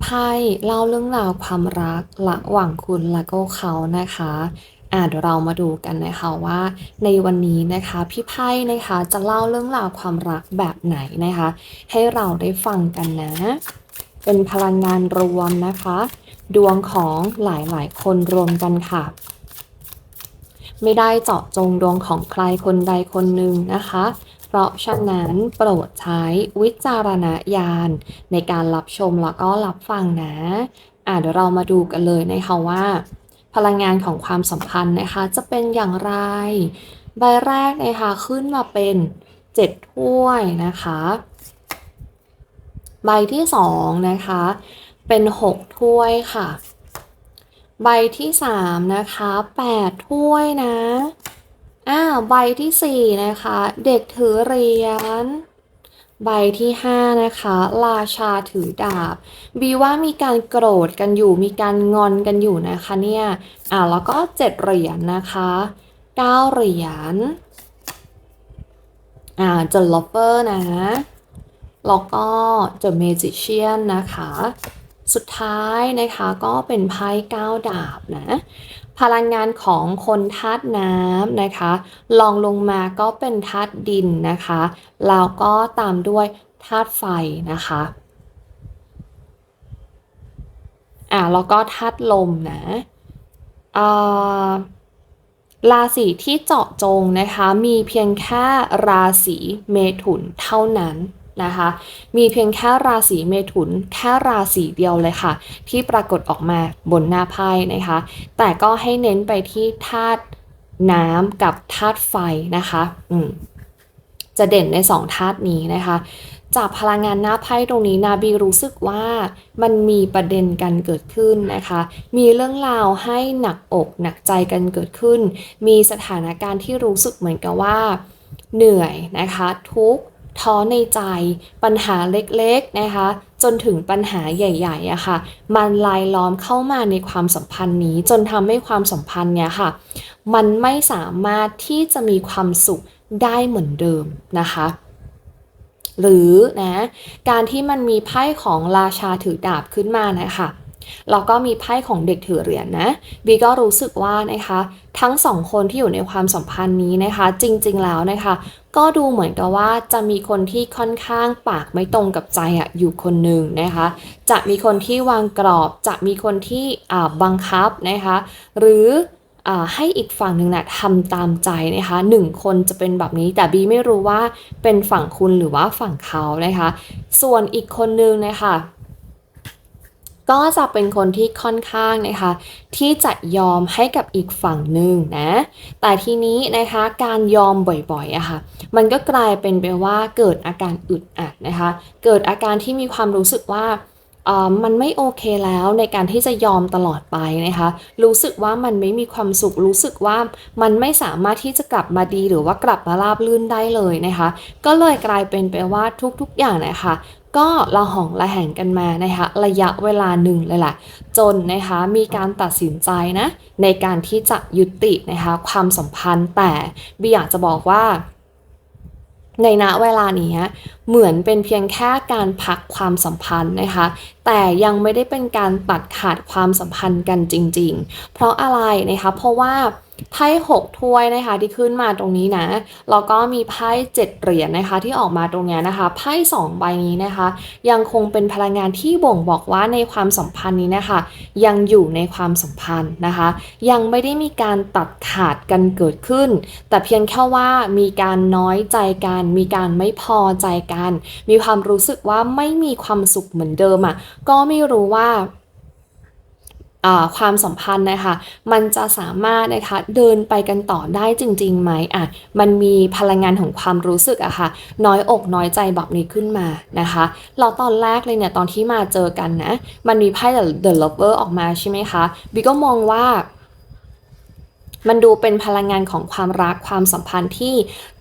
ไพ่เล่าเรื่องราวความรักระหว่างคุณและก็เขานะคะอ่าเดี๋ยวเรามาดูกันนะคะว่าในวันนี้นะคะพี่ไพ่นะคะจะเล่าเรื่องราวความรักแบบไหนนะคะ ให้เราได้ฟังกันนะ เป็นพลังงานรวมนะคะ ดวงของหลายๆ คนรวมกันค่ะ ไม่ได้เจาะจงดวงของใครคนใดคนหนึ่งนะคะ เพราะฉะนั้นโปรดใช้วิจารณญาณในการรับชมแล้วก็รับฟังนะอะเดี๋ยวเรามาดูกันเลยนะคะว่า พลังงานของความสัมพันธ์นะคะจะเป็นอย่างไร ใบแรกนะคะขึ้นมาเป็นเจ็ดถ้วยนะคะ ใบที่สองนะคะเป็นหกถ้วยค่ะ ใบที่สามนะคะแปดถ้วยนะ อ่าใบที่สี่นะคะ เด็กถือเหรียญใบที่ห้านะคะ ราชาถือดาบ บีว่ามีการโกรธกันอยู่ มีการงอนกันอยู่นะคะเนี่ยอ่าแล้วก็เจ็ดเหรียญนะคะเก้าเหรียญอ่าเจอลอเปอร์นะแล้วก็ The Magician นนะคะ สุดท้ายนะคะก็เป็นไพ่เก้าดาบนะ พลังงานของคนธาตุน้ำนะคะลองลงมาก็เป็นธาตุดินนะคะแล้วก็ตามด้วยธาตุไฟนะคะอ่าแล้วก็ธาตุลมนะอ่าราศีที่เจาะจงนะคะ มีเพียงแค่ราศีเมถุนเท่านั้น นะคะ มีเพียงแค่ราศีเมถุนแค่ราศีเดียวเลยค่ะ ที่ปรากฏออกมาบนหน้าไพ่นะคะ แต่ก็ให้เน้นไปที่ธาตุน้ำกับธาตุไฟนะคะอืมจะเด่นในสองธาตุนี้นะคะจากพลังงานหน้าไพ่ตรงนี้นาบีรู้สึกว่ามันมีประเด็นกันเกิดขึ้นนะคะ มีเรื่องราวให้หนักอกหนักใจกันเกิดขึ้น มีสถานการณ์ที่รู้สึกเหมือนกับว่า เหนื่อยนะคะ ทุกข์ ท้อในใจปัญหาเล็กๆนะคะ จนถึงปัญหาใหญ่ๆอะค่ะ มันลายล้อมเข้ามาในความสัมพันธ์นี้ จนทำให้ความสัมพันธ์เนี้ยค่ะ มันไม่สามารถที่จะมีความสุขได้เหมือนเดิมนะคะ หรือนะการที่มันมีไพ่ของราชาถือดาบขึ้นมานะคะ แล้วก็มีไพ่ของเด็กถือเหรียญนะบีก็รู้สึกว่านะคะทั้งสองคนที่อยู่ในความสัมพันธ์นี้นะคะ จริงๆแล้วนะคะ ก็ดูเหมือนกับว่าจะมีคนที่ค่อนข้างปากไม่ตรงกับใจอะอยู่คนหนึ่งนะคะ จะมีคนที่วางกรอบ จะมีคนที่บังคับนะคะ หรือให้อีกฝั่งหนึ่งนะทำตามใจนะคะหนึ่งคนจะเป็นแบบนี้แต่บีไม่รู้ว่าเป็นฝั่งคุณหรือว่าฝั่งเขานะคะ ส่วนอีกคนนึงนะคะ ก็จะเป็นคนที่ค่อนข้างนะคะ ที่จะยอมให้กับอีกฝั่งหนึ่งนะ แต่ทีนี้นะคะการยอมบ่อยๆอะค่ะ มันก็กลายเป็นไปว่าเกิดอาการอึดอัดนะคะ เกิดอาการที่มีความรู้สึกว่าเออมันไม่โอเคแล้วในการที่จะยอมตลอดไปนะคะ รู้สึกว่ามันไม่มีความสุข รู้สึกว่ามันไม่สามารถที่จะกลับมาดีหรือว่ากลับมาราบลื่นได้เลยนะคะ ก็เลยกลายเป็นไปว่าทุกๆอย่างนะคะ ก็ละหองละแหงกันมานะคะระยะเวลาหนึ่งเลยแหละจนนะคะมีการตัดสินใจนะในการที่จะยุตินะคะความสัมพันธ์แต่บีอยากจะบอกว่าในณเวลานี้ เหมือนเป็นเพียงแค่การพักความสัมพันธ์นะคะ แต่ยังไม่ได้เป็นการตัดขาดความสัมพันธ์กันจริง ๆ เพราะอะไรนะคะ เพราะว่าไพ่หกถ้วยนะคะที่ขึ้นมาตรงนี้นะ แล้วก็มีไพ่เจ็ดเหรียญนะคะที่ออกมาตรงเนี้ยนะคะ ไพ่สองใบนี้นะคะ ยังคงเป็นพลังงานที่บ่งบอกว่าในความสัมพันธ์นี้นะคะ ยังอยู่ในความสัมพันธ์นะคะ ยังไม่ได้มีการตัดขาดกันเกิดขึ้น แต่เพียงแค่ว่ามีการน้อยใจกัน มีการไม่พอใจกันมีความรู้สึกว่าไม่มีความสุขเหมือนเดิมอะก็ไม่รู้ว่าความสัมพันธ์นะคะ มันจะสามารถนะคะเดินไปกันต่อได้จริงๆไหมอะ มันมีพลังงานของความรู้สึกอะค่ะ น้อยอกน้อยใจแบบนี้ขึ้นมานะคะเราตอนแรกเลยเนี่ยตอนที่มาเจอกันนะ มันมีไพ่ The Lover ออกมาใช่ไหมคะบีก็มองว่า มันดูเป็นพลังงานของความรักความสัมพันธ์ที่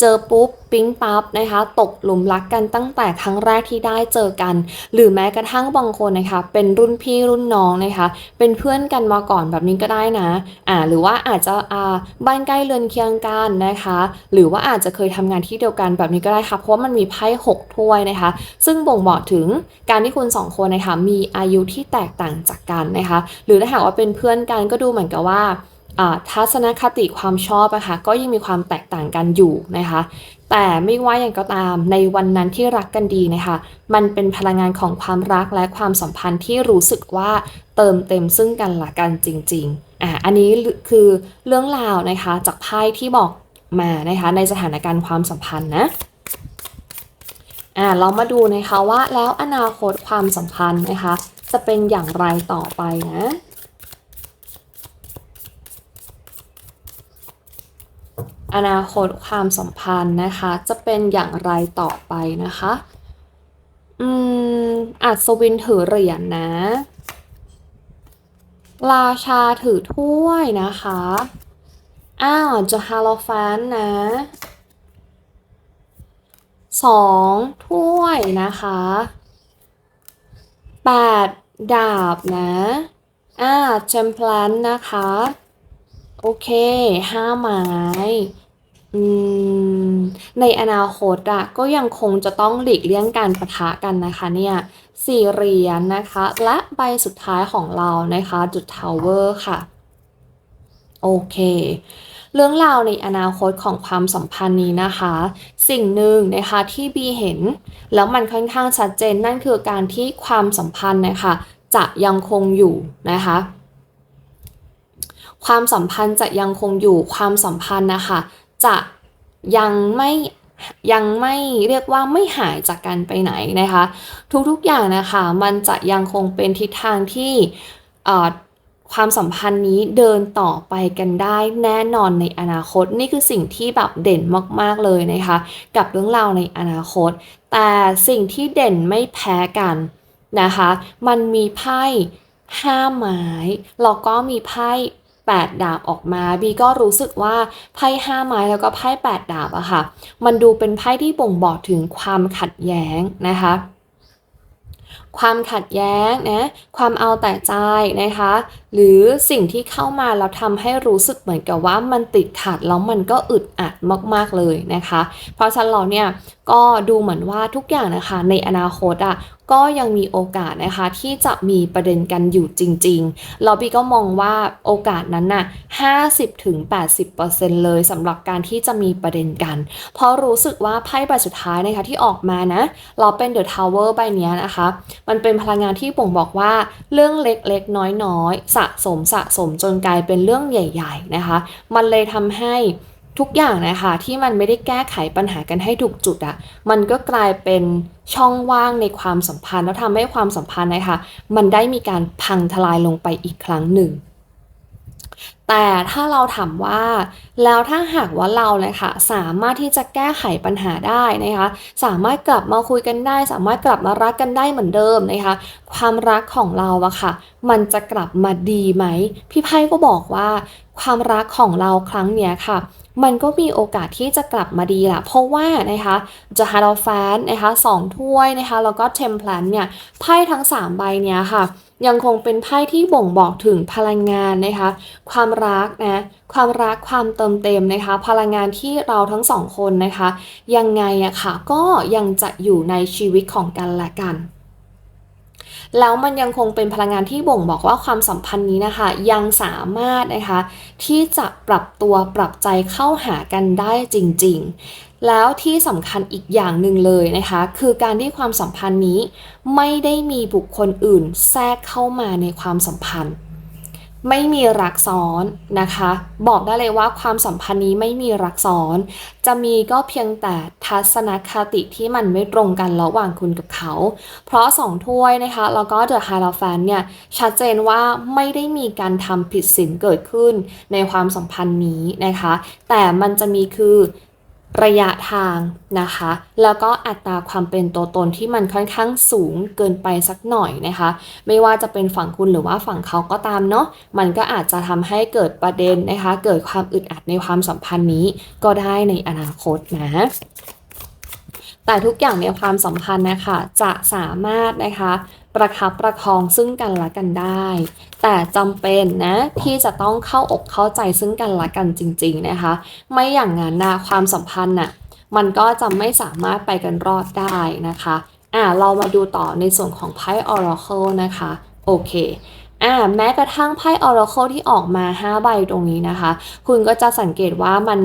เจอปุ๊บปิ๊งปั๊บนะคะตกหลุมรักกันตั้งแต่ครั้งแรกที่ได้เจอกัน หรือแม้กระทั่งบางคนนะคะ เป็นรุ่นพี่รุ่นน้องนะคะ เป็นเพื่อนกันมาก่อนแบบนี้ก็ได้นะอ่าหรือว่าอาจจะอ่าบ้านใกล้เรือนเคียงกันนะคะ หรือว่าอาจจะเคยทำงานที่เดียวกันแบบนี้ก็ได้ค่ะเพราะว่ามันมีไพ่หกถ้วยนะคะ ซึ่งบ่งบอกถึงการที่คุณสองคนนะคะมีอายุที่แตกต่างจากกันนะคะ หรือถ้าหากว่าเป็นเพื่อนกันก็ดูเหมือนกับว่า ทัศนคติความชอบอะคะ่ะก็ยังมีความแตกต่างกันอยู่นะคะ แต่ไม่ว่าอย่างก็ตามในวันนั้นที่รักกันดีนะคะ มันเป็นพลังงานของความรักและความสัมพันธ์ที่รู้สึกว่าเติมเต็มซึ่งกันและกันจริงๆอะอันนี้คือเรื่องราวนะคะจากไพ่ที่บอกมานะคะในสถานการณ์ความสัมพันธ์นะอ่าเรามาดูนะคะว่าแล้วอนาคตความสัมพันธ์นะคะ จะเป็นอย่างไรต่อไปนะ อนาคตความสัมพันธ์นะคะ จะเป็นอย่างไรต่อไปนะคะ อืมอัศวินถือเหรียญนะ ราชาถือถ้วยนะคะ อ้าวจะฮาโลฟานนะสองถ้วยนะคะแปดดาบนะ อ่าเจมพลันนะคะ โอเคห้าไม้อืมในอนาคตอะก็ยังคงจะต้องหลีกเลี่ยงการปะทะกันนะคะเนี่ยสี่เหรียญนนะคะ และใบสุดท้ายของเรานะคะจุดทาวเวอร์ค่ะ โอเค เรื่องราวในอนาคตของความสัมพันธ์นี้นะคะ สิ่งหนึ่งนะคะที่บีเห็น แล้วมันค่อนข้างชัดเจนนั่นคือการที่ความสัมพันธ์นะคะจะยังคงอยู่นะคะ ความสัมพันธ์จะยังคงอยู่ความสัมพันธ์นะคะจะยังไม่ยังไม่เรียกว่าไม่หายจากกันไปไหนนะคะ ทุกๆอย่างนะคะมันจะยังคงเป็นทิศทางที่ความสัมพันธ์นี้เดินต่อไปกันได้แน่นอนในอนาคต นี่คือสิ่งที่แบบเด่นมากๆเลยนะคะ กับเรื่องราวในอนาคต แต่สิ่งที่เด่นไม่แพ้กันนะคะ มันมีไพ่ห้าไม้แล้วก็มีไพ่ 8 ดาบออกมาบีก็รู้สึกว่าไพ่ห้าไม้แล้วก็ไพ่8 ดาบอะค่ะ มันดูเป็นไพ่ที่บ่งบอกถึงความขัดแย้งนะคะความขัดแย้งนะความเอาแต่ใจนะคะ หรือสิ่งที่เข้ามาแล้วทำให้รู้สึกเหมือนกับว่ามันติดขัดแล้วมันก็อึดอัดมากๆเลยนะคะ เพราะฉะนั้นเราเนี่ยก็ดูเหมือนว่าทุกอย่างนะคะ ในอนาคตอะ่ะ ก็ยังมีโอกาสนะคะที่จะมีประเด็นกันอยู่จริงๆ เราพี่ก็มองว่าโอกาสนั้นน่ะ 50-80%เลยสำหรับการที่จะมีประเด็นกัน เพราะรู้สึกว่าไพ่ใบสุดท้ายนะคะที่ออกมานะ เราเป็นเดอะทาวเวอร์ใบนี้นะคะ มันเป็นพลังงานที่บ่งบอกว่าเรื่องเล็กๆ น้อยๆ สะสมสะสมจนกลายเป็นเรื่องใหญ่ ๆนะคะ มันเลยทำให้ ทุกอย่างนะคะที่มันไม่ได้แก้ไขปัญหากันให้ถูกจุดอะมันก็กลายเป็นช่องว่างในความสัมพันธ์แล้วทำให้ความสัมพันธ์นะคะมันได้มีการพังทลายลงไปอีกครั้งหนึ่ง แต่ถ้าเราถามว่าแล้วถ้าหากว่าเราเลยค่ะสามารถที่จะแก้ไขปัญหาได้นะคะสามารถกลับมาคุยกันได้ สามารถกลับมารักกันได้เหมือนเดิมนะคะความรักของเราอะค่ะ มันจะกลับมาดีไหมพี่ไพ่ก็บอกว่า ความรักของเราครั้งเนี้ยค่ะ มันก็มีโอกาสที่จะกลับมาดีแหละเพราะว่านะคะจะฮาร์ลฟนนะคะสองถ้วยนะคะแล้วก็เทมเพลนเนี่ยไพ่ทั้ง 3 ใบเนี้ยค่ะ ยังคงเป็นไพ่ที่บ่งบอกถึงพลังงานนะคะความรักนะความรักความเติมเต็มนะคะ พลังงานที่เราทั้งสองคนนะคะ ยังไงอะค่ะก็ยังจะอยู่ในชีวิตของกันและกัน แล้วมันยังคงเป็นพลังงานที่บ่งบอกว่าความสัมพันธ์นี้นะคะ ยังสามารถนะคะ ที่จะปรับตัวปรับใจเข้าหากันได้จริง ๆ แล้วที่สำคัญอีกอย่างหนึ่งเลยนะคะ คือการที่ความสัมพันธ์นี้ไม่ได้มีบุคคลอื่นแทรกเข้ามาในความสัมพันธ์ ไม่มีรักซ้อนนะคะ บอกได้เลยว่าความสัมพันธ์นี้ไม่มีรักซ้อน จะมีก็เพียงแต่ทัศนคติที่มันไม่ตรงกันระหว่างคุณกับเขา เพราะสองถ้วยนะคะแล้วก็เดอะฮาร์ลแฟนเนี่ยชัดเจนว่าไม่ได้มีการทำผิดศีลเกิดขึ้นในความสัมพันธ์นี้นะคะ แต่มันจะมีคือ ระยะทางนะคะ แล้วก็อัตราความเป็นตัวตนที่มันค่อนข้างสูงเกินไปสักหน่อยนะคะ ไม่ว่าจะเป็นฝั่งคุณหรือว่าฝั่งเขาก็ตามเนาะมันก็อาจจะทำให้เกิดประเด็นนะคะ เกิดความอึดอัดในความสัมพันธ์นี้ก็ได้ในอนาคตนะแต่ทุกอย่างในความสัมพันธ์นะคะจะสามารถนะคะ ประคับประคองซึ่งกันและกันได้ แต่จำเป็นนะที่จะต้องเข้าอกเข้าใจซึ่งกันและกันจริง ๆนะคะ ไม่อย่างนั้นนะความสัมพันธ์น่ะมันก็จะไม่สามารถไปกันรอดได้นะคะอ่าเรามาดูต่อในส่วนของไพ่ Oracle นะคะ โอเค อ่าแม้กระทั่งไพ่ Oracle ที่ออกมา 5 ใบตรงนี้นะคะ คุณก็จะสังเกตว่ามัน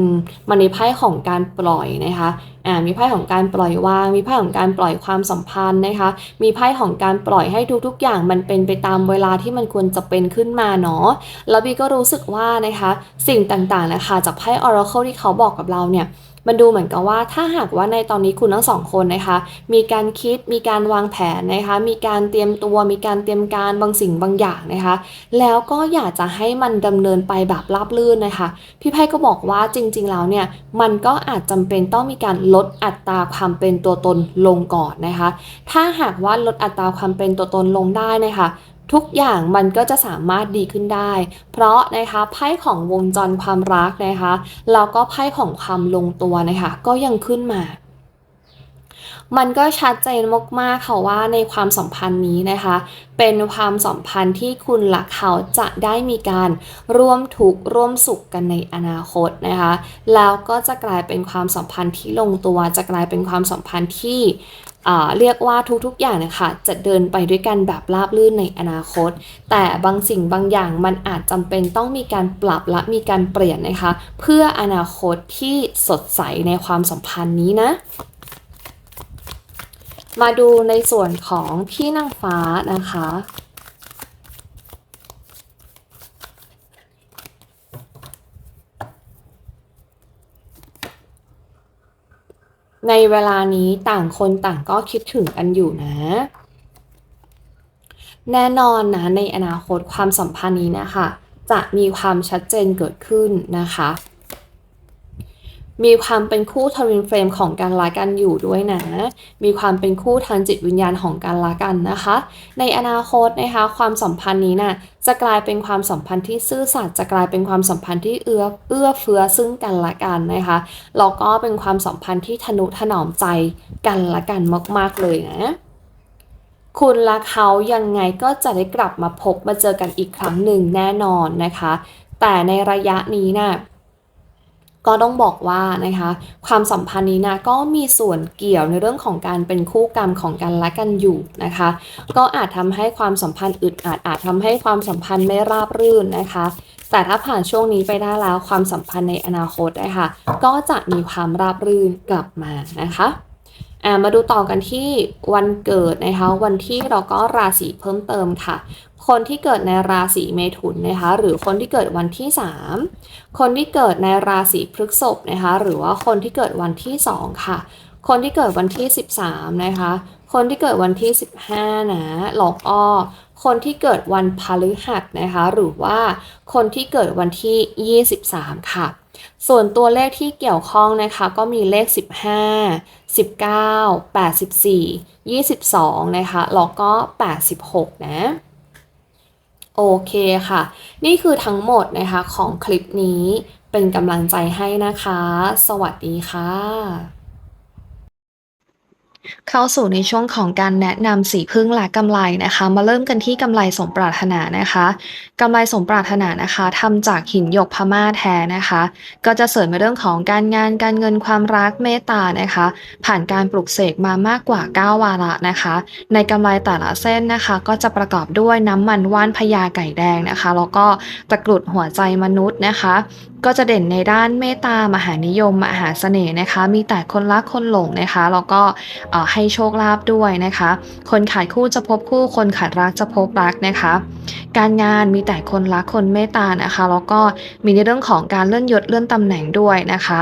มันในไพ่ของการปล่อยนะคะอ่ามีไพ่ของการปล่อยวาง มีไพ่ของการปล่อยความสัมพันธ์นะคะ มีไพ่ของการปล่อยให้ทุกๆอย่างมันเป็นไปตามเวลาที่มันควรจะเป็นขึ้นมาเนาะแล้วบีก็รู้สึกว่านะคะ สิ่งต่างๆนะคะจากไพ่ Oracle ที่เขาบอกกับเราเนี่ย มันดูเหมือนกับว่าถ้าหากว่าในตอนนี้คุณทั้งสองคนนะคะ มีการคิดมีการวางแผนนะคะ มีการเตรียมตัว มีการเตรียมการบางสิ่งบางอย่างนะคะ แล้วก็อยากจะให้มันดำเนินไปแบบราบรื่นนะคะ พี่ไพ่ก็บอกว่าจริง ๆ แล้วเนี่ยมันก็อาจจำเป็นต้องมีการลดอัตราความเป็นตัวตนลงก่อนนะคะ ถ้าหากว่าลดอัตราความเป็นตัวตนลงได้นะคะ ทุกอย่างมันก็จะสามารถดีขึ้นได้ เพราะนะคะไพ่ของวงจรความรักนะคะแล้วก็ไพ่ของความลงตัวนะคะก็ยังขึ้นมามันก็ชัดเจนมากๆค่ะว่าในความสัมพันธ์นี้นะคะ เป็นความสัมพันธ์ที่คุณและเขาจะได้มีการร่วมทุกข์ร่วมสุขกันในอนาคตนะคะ แล้วก็จะกลายเป็นความสัมพันธ์ที่ลงตัว จะกลายเป็นความสัมพันธ์ที่ เรียกว่าทุกๆอย่างนะคะ จะเดินไปด้วยกันแบบราบรื่นในอนาคต แต่บางสิ่งบางอย่างมันอาจจำเป็นต้องมีการปรับและมีการเปลี่ยนนะคะ เพื่ออนาคตที่สดใสในความสัมพันธ์นี้นะมาดูในส่วนของพี่นางฟ้านะคะ ในเวลานี้ต่างคนต่างก็คิดถึงกันอยู่นะ แน่นอนนะในอนาคตความสัมพันธ์นี้นะคะจะมีความชัดเจนเกิดขึ้นนะคะ มีความเป็นคู่ทวินเฟรมของการละกันอยู่ด้วยนะ มีความเป็นคู่ทางจิตวิญญาณของการละกันนะคะ ในอนาคตนะคะความสัมพันธ์นี้นะ่ะจะกลายเป็นความสัมพันธ์ที่ซื่อสัตย์จะกลายเป็นความสัมพันธ์ที่เอื้อเอื้อเฟื้อซึ่งกันและกันนะคะแล้วก็เป็นความสัมพันธ์ที่ทนุถนอมใจกันและกันมากๆเลยนะคุณและเขายังไงก็จะได้กลับมาพบมาเจอกันอีกครั้งหนึ่งแน่นอนนะคะ แต่ในระยะนี้นะ่ะ ก็ต้องบอกว่านะคะความสัมพันธ์นี้นะก็มีส่วนเกี่ยวในเรื่องของการเป็นคู่กรรมของกันและกันอยู่นะคะ ก็อาจทำให้ความสัมพันธ์อึดอัดอาจทำให้ความสัมพันธ์ไม่ราบรื่นนะคะ แต่ถ้าผ่านช่วงนี้ไปได้แล้วความสัมพันธ์ในอนาคตนะคะก็จะมีความราบรื่นกลับมานะคะมาดูต่อกันที่วันเกิดนะคะ วันที่เราก็ราศีเพิ่มเติมค่ะ คนที่เกิดในราศีเมถุนนะคะหรือคนที่เกิดวันที่ 3 คนที่เกิดในราศีพฤษภนะคะหรือว่าคนที่เกิดวันที่ 2 ค่ะ คนที่เกิดวันที่ 13นะคะคนที่เกิดวันที่ 15 นะหลอกอ้อคนที่เกิดวันพฤหัสนะคะหรือว่าคนที่เกิดวันที่ 23 ค่ะ ส่วนตัวเลขที่เกี่ยวข้องนะคะก็มีเลข 15 19 84 22 นะคะแล้วก็ 86 นะ โอเคค่ะ นี่คือทั้งหมดนะคะของคลิปนี้เป็นกำลังใจให้นะคะ สวัสดีค่ะ เข้าสู่ในช่วงของการแนะนำสีพึ่งและกำไรนะคะ มาเริ่มกันที่กำไรสมปรารถนานะคะกำไรสมปรารถนานะคะทำจากหินหยกพม่าแท้นะคะ ก็จะเสริมในเรื่องของการงานการเงินความรักเมตตานะคะ ผ่านการปลุกเสกมามากกว่า 9 วาระนะคะ ในกำไรแต่ละเส้นนะคะ ก็จะประกอบด้วยน้ำมันว่านพญาไก่แดงนะคะ แล้วก็ตะกรุดหัวใจมนุษย์นะคะ ก็จะเด่นในด้านเมตตามหานิยม มหาเสน่ห์นะคะ มีแต่คนรักคนหลงนะคะแล้วก็ให้โชคลาภด้วยนะคะ คนขาดคู่จะพบคู่ คนขาดรักจะพบรักนะคะ การงานมีแต่คนรักคนเมตตานะคะ แล้วก็มีในเรื่องของการเลื่อนยศเลื่อนตำแหน่งด้วยนะคะ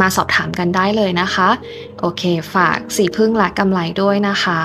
มาสอบถามกันได้เลยนะคะ โอเค ฝากสีพึ่งและกำไรด้วยนะคะ